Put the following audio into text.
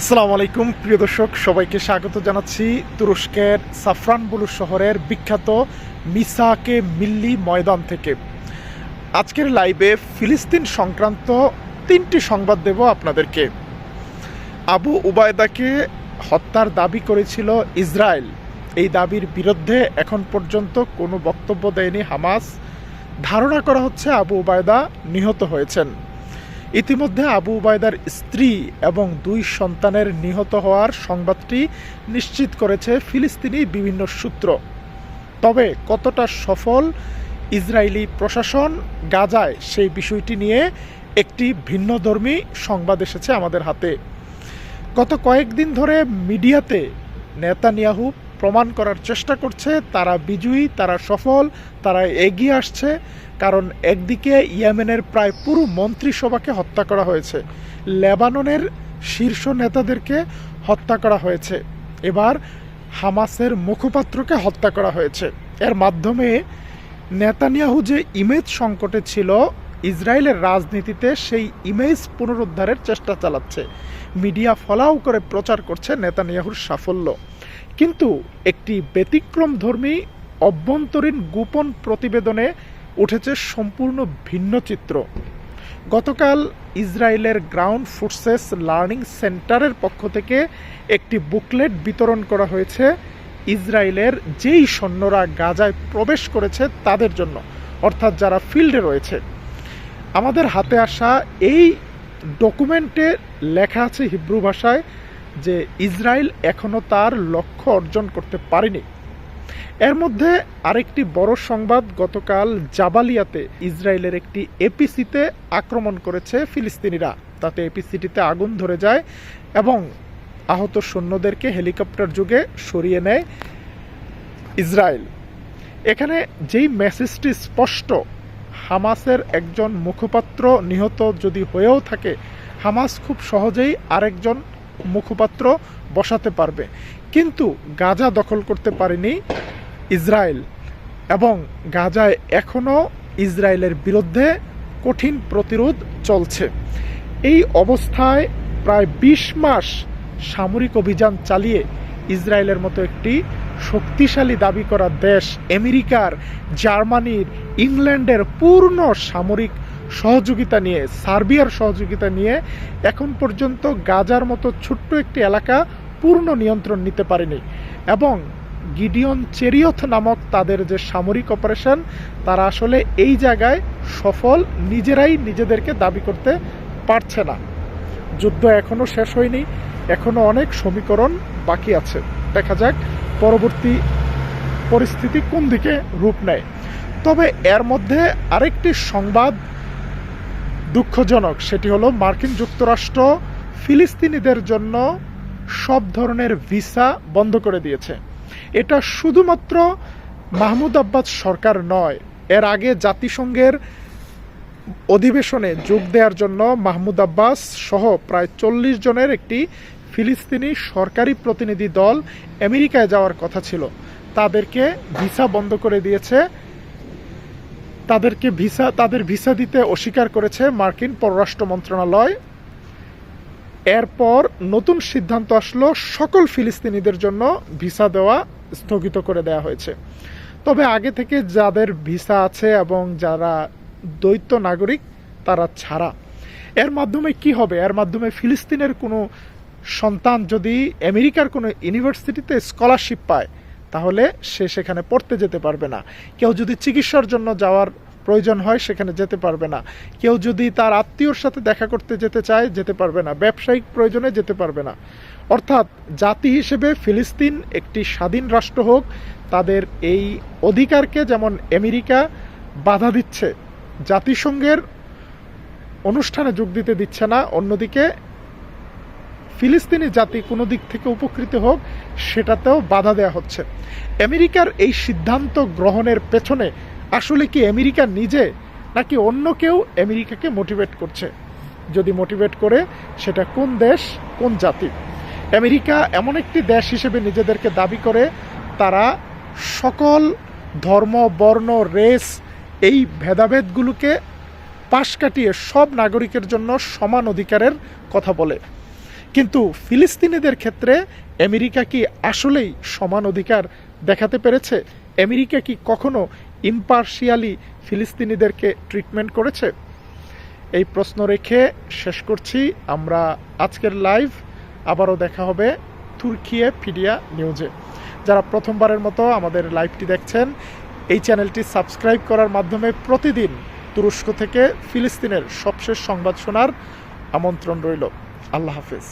আসসালামু আলাইকুম, প্রিয় দর্শক, সবাইকে স্বাগত জানাচ্ছি তুরস্কের সাফরানবুলু শহরের বিখ্যাত মিসাকে মিল্লি ময়দান থেকে। আজকের লাইভে ফিলিস্তিন সংক্রান্ত তিনটি সংবাদ দেব আপনাদেরকে। আবু উবায়দাকে হত্যার দাবি করেছিল ইসরায়েল। এই দাবির বিরুদ্ধে এখন পর্যন্ত কোনো বক্তব্য দেয়নি হামাস। ধারণা করা হচ্ছে আবু উবায়দা নিহত হয়েছেন। ইতিমধ্যে আবু উবায়দার স্ত্রী এবং দুই সন্তানের নিহত হওয়ার সংবাদটি নিশ্চিত করেছে ফিলিস্তিনি বিভিন্ন সূত্র। তবে কতটা সফল ইসরায়েলি প্রশাসন গাজায় সেই বিষয়টি নিয়ে একটি ভিন্নধর্মী সংবাদ এসেছে আমাদের হাতে। গত কয়েকদিন ধরে মিডিয়াতে নেতানিয়াহু প্রমাণ করার চেষ্টা করছে। তারা বিজয়ী, তারা সফল, তারা এগিয়ে আসছে। কারণ একদিকে ইয়েমেনের প্রায় পুরো মন্ত্রিসভাকে হত্যা করা হয়েছে। লেবাননের শীর্ষ নেতাদেরকে হত্যা করা হয়েছে। এবার হামাসের মুখপাত্রকে হত্যা করা হয়েছে। এর মাধ্যমে নেতানিয়াহু যে ইমেজ সংকটে ছিল, ইসরায়েলের রাজনীতিতে সেই ইমেজ পুনরুদ্ধারের চেষ্টা চালাচ্ছে। মিডিয়া ফলাও করে প্রচার করছে নেতানিয়াহুর সাফল্য। কিন্তু একটি ব্যতিক্রমধর্মী অভ্যন্তরীণ গোপন প্রতিবেদনে উঠেছে সম্পূর্ণ ভিন্ন চিত্র। গতকাল ইসরায়েলের গ্রাউন্ড ফোর্সেস লার্নিং সেন্টারের পক্ষ থেকে একটি বুকলেট বিতরণ করা হয়েছে ইসরায়েলের যেই সৈন্যরা গাজায় প্রবেশ করেছে তাদের জন্য, অর্থাৎ যারা ফিল্ডে রয়েছে। আমাদের হাতে আসা এই ডকুমেন্টে লেখা আছে হিব্রু ভাষায় যে ইসরায়েল এখনও তার লক্ষ্য অর্জন করতে পারেনি। এর মধ্যে আরেকটি বড় সংবাদ গতকাল জাবালিয়াতে ইসরায়েলের একটি এপিসিতে আক্রমণ করেছে ফিলিস্তিনিরা। তাতে এপিসিটিতে আগুন ধরে যায় এবং আহত সৈন্যদেরকে হেলিকপ্টার যুগে সরিয়ে নেয় ইসরায়েল। এখানে যেই মেসেজটি স্পষ্ট, হামাসের একজন মুখপাত্র নিহত যদি হয়েও থাকে, হামাস খুব সহজেই আরেকজন মুখপাত্র বসাতে পারবে। কিন্তু গাজা দখল করতে পারেনি ইসরায়েল এবং গাজায় এখনও ইসরায়েলের বিরুদ্ধে কঠিন প্রতিরোধ চলছে। এই অবস্থায় প্রায় ২০ মাস সামরিক অভিযান চালিয়ে ইসরায়েলের মতো একটি শক্তিশালী দাবি করা দেশ, আমেরিকার, জার্মানির, ইংল্যান্ডের পূর্ণ সামরিক সহযোগিতা নিয়ে, সার্বিয়ার সহযোগিতা নিয়ে এখন পর্যন্ত গাজার মতো ছোট্ট একটি এলাকা পূর্ণ নিয়ন্ত্রণ নিতে পারেনি। এবং গিডিয়ন চেরিয়থ নামক তাদের যে সামরিক অপারেশন, তারা আসলে এই জায়গায় সফল, নিজেরাই নিজেদেরকে দাবি করতে পারছে না। যুদ্ধ এখনও শেষ হয়নি এখনও অনেক সমীকরণ বাকি আছে। দেখা যাক পরবর্তী পরিস্থিতি কোন দিকে রূপ নেয়। তবে এর মধ্যে আরেকটি সংবাদ দুঃখজনক, সেটি হলো মার্কিন যুক্তরাষ্ট্র ফিলিস্তিনিদের জন্য সব ধরনের ভিসা বন্ধ করে দিয়েছে। এটা শুধুমাত্র মাহমুদ আব্বাস সরকার নয়, এর আগে জাতিসংঘের অধিবেশনে যোগ দেওয়ার জন্য মাহমুদ আব্বাস সহ প্রায় চল্লিশ জনের একটি ফিলিস্তিনি সরকারি প্রতিনিধি দল আমেরিকায় যাওয়ার কথা ছিল। তাদেরকে ভিসা বন্ধ করে দিয়েছে তাদেরকে ভিসা, তাদের ভিসা দিতে অস্বীকার করেছে মার্কিন পররাষ্ট্র মন্ত্রণালয়। এরপর নতুন সিদ্ধান্ত আসলো সকল ফিলিস্তিনিদের জন্য ভিসা দেওয়া স্থগিত করে দেওয়া হয়েছে। তবে আগে থেকে যাদের ভিসা আছে এবং যারা দ্বৈত নাগরিক, তারা ছাড়া। এর মাধ্যমে কি হবে? এর মাধ্যমে ফিলিস্তিনের কোনো সন্তান যদি আমেরিকার কোনো ইউনিভার্সিটিতে স্কলারশিপ পায় তাহলে সে সেখানে পড়তে যেতে পারবে না। কেউ যদি চিকিৎসার জন্য যাওয়ার প্রয়োজন হয়, সেখানে যেতে পারবে না। কেউ যদি তার আত্মীয়র সাথে দেখা করতে যেতে চায়, যেতে পারবে না। ব্যবসায়িক প্রয়োজনে যেতে পারবে না। অর্থাৎ জাতি হিসেবে ফিলিস্তিন একটি স্বাধীন রাষ্ট্র হোক, তাদের এই অধিকারকে যেমন আমেরিকা বাধা দিচ্ছে, জাতিসংঘের অনুষ্ঠানে যোগ দিতে দিচ্ছে না, অন্যদিকে ফিলিস্তিনি জাতি কোনো দিক থেকে উপকৃত হোক, সেটাতেও বাধা দেওয়া হচ্ছে। আমেরিকার এই সিদ্ধান্ত গ্রহণের পেছনে আসলে কি আমেরিকা নিজে, নাকি অন্য কেউ আমেরিকাকে মোটিভেট করছে? যদি মোটিভেট করে, সেটা কোন দেশ, কোন জাতি? আমেরিকা এমন একটি দেশ হিসেবে নিজেদেরকে দাবি করে, তারা সকল ধর্ম, বর্ণ রেস এই ভেদাভেদগুলোকে পাশ কাটিয়ে সব নাগরিকের জন্য সমান অধিকারের কথা বলে। কিন্তু ফিলিস্তিনিদের ক্ষেত্রে আমেরিকা কি আসলেই সমান অধিকার দেখাতে পেরেছে? আমেরিকা কি কখনো ইম্পার্শিয়ালি ফিলিস্তিনিদেরকে ট্রিটমেন্ট করেছে? এই প্রশ্ন রেখে শেষ করছি। আমরা আজকের লাইভ, আবারও দেখা হবে তুর্কিয়ে ফিডিয়া নিউজে। যারা প্রথমবারের মতো আমাদের লাইভটি দেখছেন, এই চ্যানেলটি সাবস্ক্রাইব করার মাধ্যমে প্রতিদিন তুরস্ক থেকে ফিলিস্তিনের সবশেষ সংবাদ শোনার আমন্ত্রণ রইল। আল্লাহ হাফেজ।